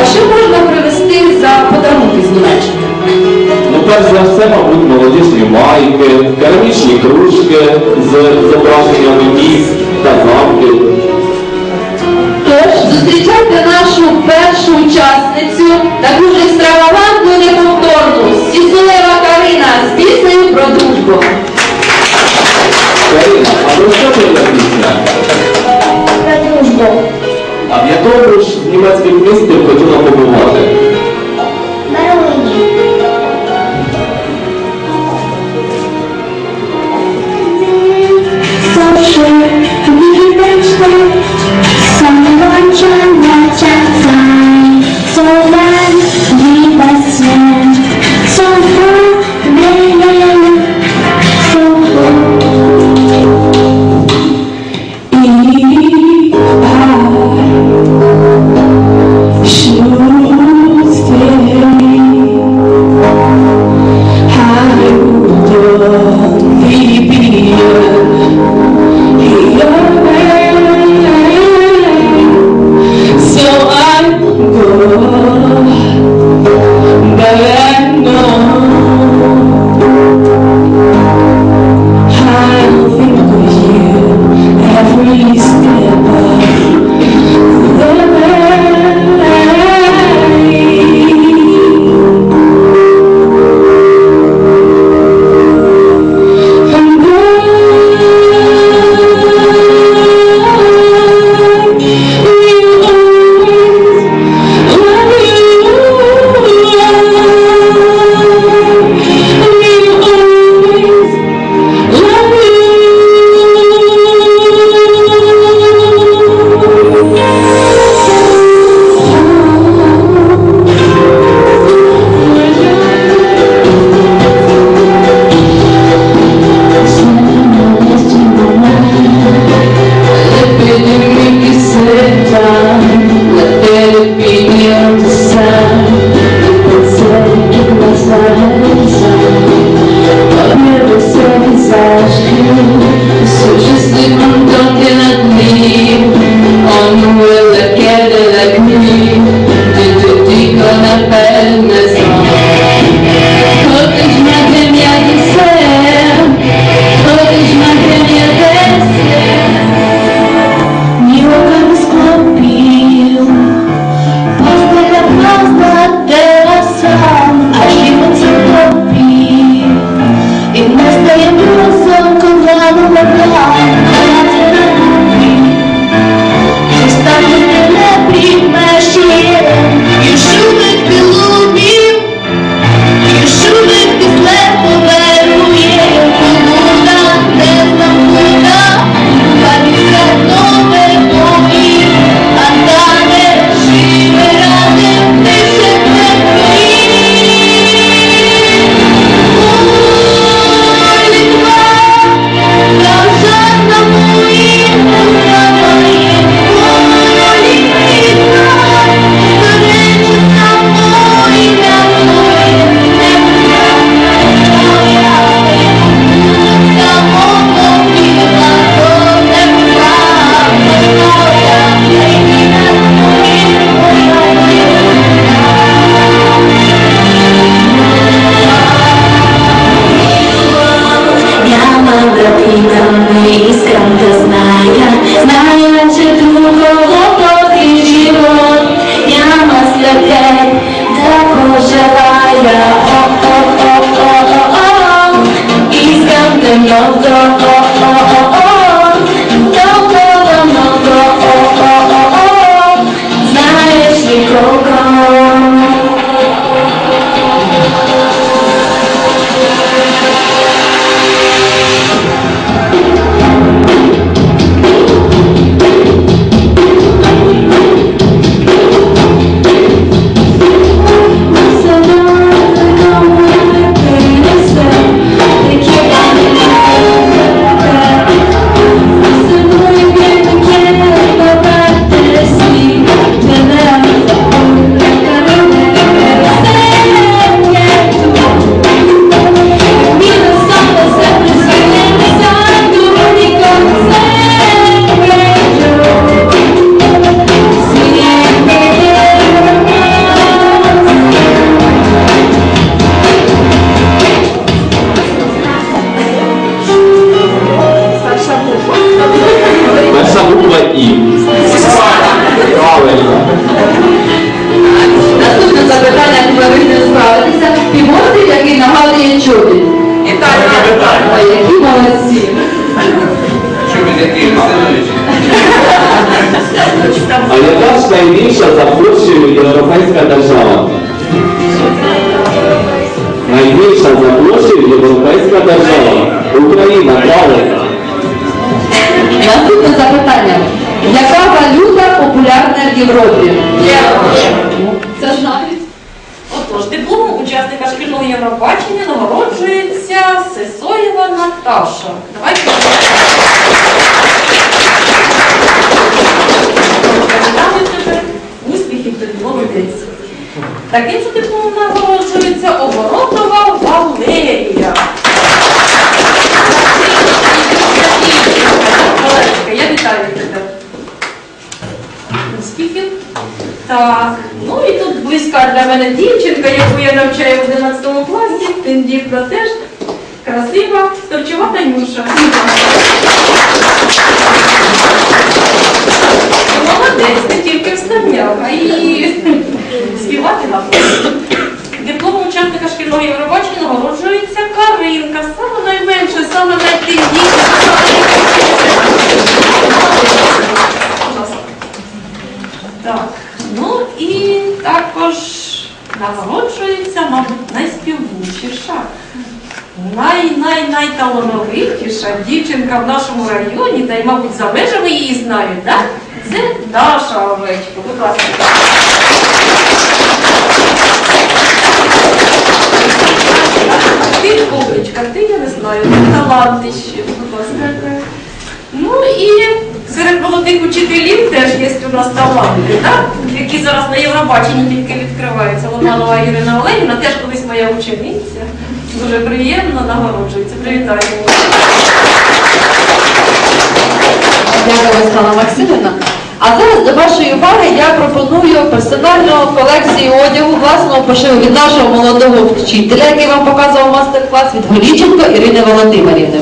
А що можна привезти за подарунки з Німеччини? Ну, перш за все, мабуть, молодіжні майки, керамічні кружки з зображеннями міст та замки. Тож, зустрічайте нашу першу учасницю, таку ж екстравагантну неповторну, Сісулева Карина з піснею про дружбу. А в якому ж німецьких місті хотіла побувати? Amen. А яка ж найбільша за площею європейська держава? Найбільша за площею європейська держава. Україна, правильно. Наступне запитання. Яка валюта популярна в Європі? Це знають. Отож, дипломом учасника шкільного Євробачення нагороджується Сесоєва Наташа. Давайте. Вітаю тебе. Успіхів тобі, молодець. Таким же дипломом нагороджується Оборотова Валерія. Я вітаю тебе. Успіхів. Так, ну і тут близька для мене дівчинка, яку я навчаю в 11 класі, тендітна теж, красива, торчова Танюша. Молодець, не тільки вставняв, а й співати навчив. Диплом учасника шкільного Євробачення нагороджується Каринка, саме найменша, саме найтендітніша, Будь. Так, ну і також нагороджується, мабуть, найспівучіша, най-най-найталановитіша дівчинка в нашому районі, та й, мабуть, за межами її знають, так? Це Даша Овечко. Будь ласка. Ти Овечка, ти я не знаю, таланти ще, будь ласка. Ну і серед молодих учителів теж є у нас таланти, так? які зараз на Євробаченні тільки відкриваються. Ломанова Ірина Олегівна, теж колись моя учениця. Дуже приємно нагороджується. Привітаю. Дякую, Слава Максимівна. А зараз до вашої уваги я пропоную персональну колекцію одягу власного пошиву від нашого молодого вчителя, який вам показував мастер-клас від Голіченко Ірини Володимирівни.